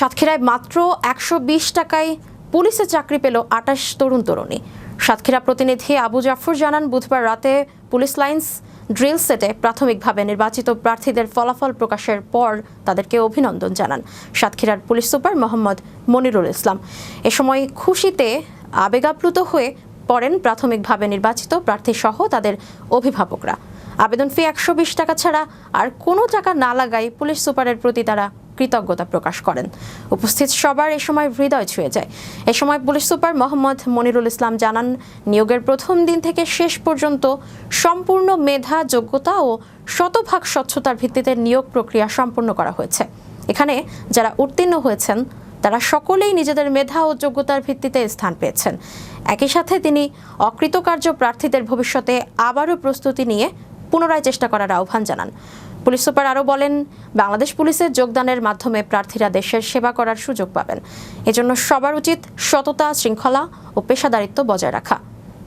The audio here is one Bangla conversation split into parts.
সাতক্ষীরায় মাত্র একশো বিশ টাকায় পুলিশে চাকরি পেল আটাশ তরুণ তরুণী। সাতক্ষীরা প্রতিনিধি আবু জাফর জানান, বুধবার রাতে পুলিশ লাইন্স ড্রিল সেটে প্রাথমিকভাবে নির্বাচিত প্রার্থীদের ফলাফল প্রকাশের পর তাদেরকে অভিনন্দন জানান সাতক্ষীরার পুলিশ সুপার মোহাম্মদ মনিরুল ইসলাম। এ সময় খুশিতে আবেগাপ্লুত হয়ে পড়েন প্রাথমিকভাবে নির্বাচিত প্রার্থী সহ তাদের অভিভাবকরা। আবেদন ফি একশো বিশ টাকা ছাড়া আর কোনো টাকা না লাগাই পুলিশ সুপারের প্রতি তারা কৃতজ্ঞতা প্রকাশ করেন। উপস্থিত সবার এ সময় হৃদয় ছুঁয়ে যায়। এ সময় পুলিশ সুপার মোহাম্মদ মনিরুল ইসলাম জানান, নিয়োগের প্রথম দিন থেকে শেষ পর্যন্ত সম্পূর্ণ মেধা, যোগ্যতা ও শতভাগ স্বচ্ছতার ভিত্তিতে নিয়োগ প্রক্রিয়া সম্পন্ন করা হয়েছে। এখানে যারা উত্তীর্ণ হয়েছেন, তারা সকলেই নিজেদের মেধা ও যোগ্যতার ভিত্তিতে স্থান পেয়েছেন। একই সাথে তিনি অকৃতকার্য প্রার্থীদের ভবিষ্যতে আবারও প্রস্তুতি নিয়ে পুনরায় চেষ্টা করার আহ্বান জানান। পুলিশ সুপার আরও বলেন, বাংলাদেশ পুলিশের যোগদানের মাধ্যমে প্রার্থীরা দেশের সেবা করার সুযোগ পাবেন। এজন্য সবার উচিত সততা, শৃঙ্খলা ও পেশাদারিত্ব বজায় রাখা।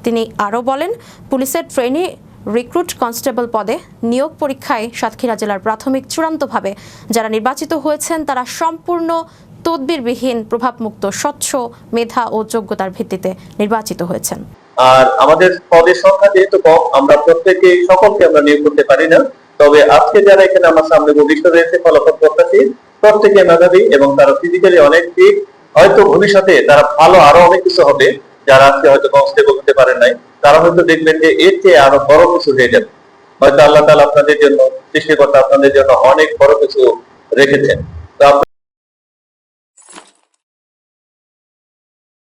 তিনি আরও বলেন, পুলিশের ট্রেনি রিক্রুট কনস্টেবল পদে নিয়োগ পরীক্ষায় সাতক্ষীরা জেলার প্রাথমিক চূড়ান্তভাবে যারা নির্বাচিত হয়েছেন, তারা সম্পূর্ণ তদবিরবিহীন, প্রভাবমুক্ত, স্বচ্ছ, মেধা ও যোগ্যতার ভিত্তিতে নির্বাচিত হয়েছেন। আর আমাদের পদের সংখ্যা যেহেতু কম, আমরা প্রত্যেকে, সকলকে আমরা নিয়োগ করতে পারি না। তবে আজকে যারা এখানে আমার সামনে ভবিষ্যতে এসে ফলাফল প্রত্যাশী, প্রত্যেকে মেধাবী এবং তারা ফিজিক্যালি অনেক ঠিক হয়তো ভবিষ্যতে তারা ভালো আরও অনেক কিছু হবে, যারা আজকে হয়তো কনস্টেবল হতে পারেন নাই। তারা হয়তো দেখবেন যে এর চেয়ে আরও বড় কিছু হয়ে যাবে। হয়তো আল্লাহ তালা আপনাদের জন্য, সৃষ্টিকর্তা আপনাদের জন্য অনেক বড় কিছু রেখেছেন।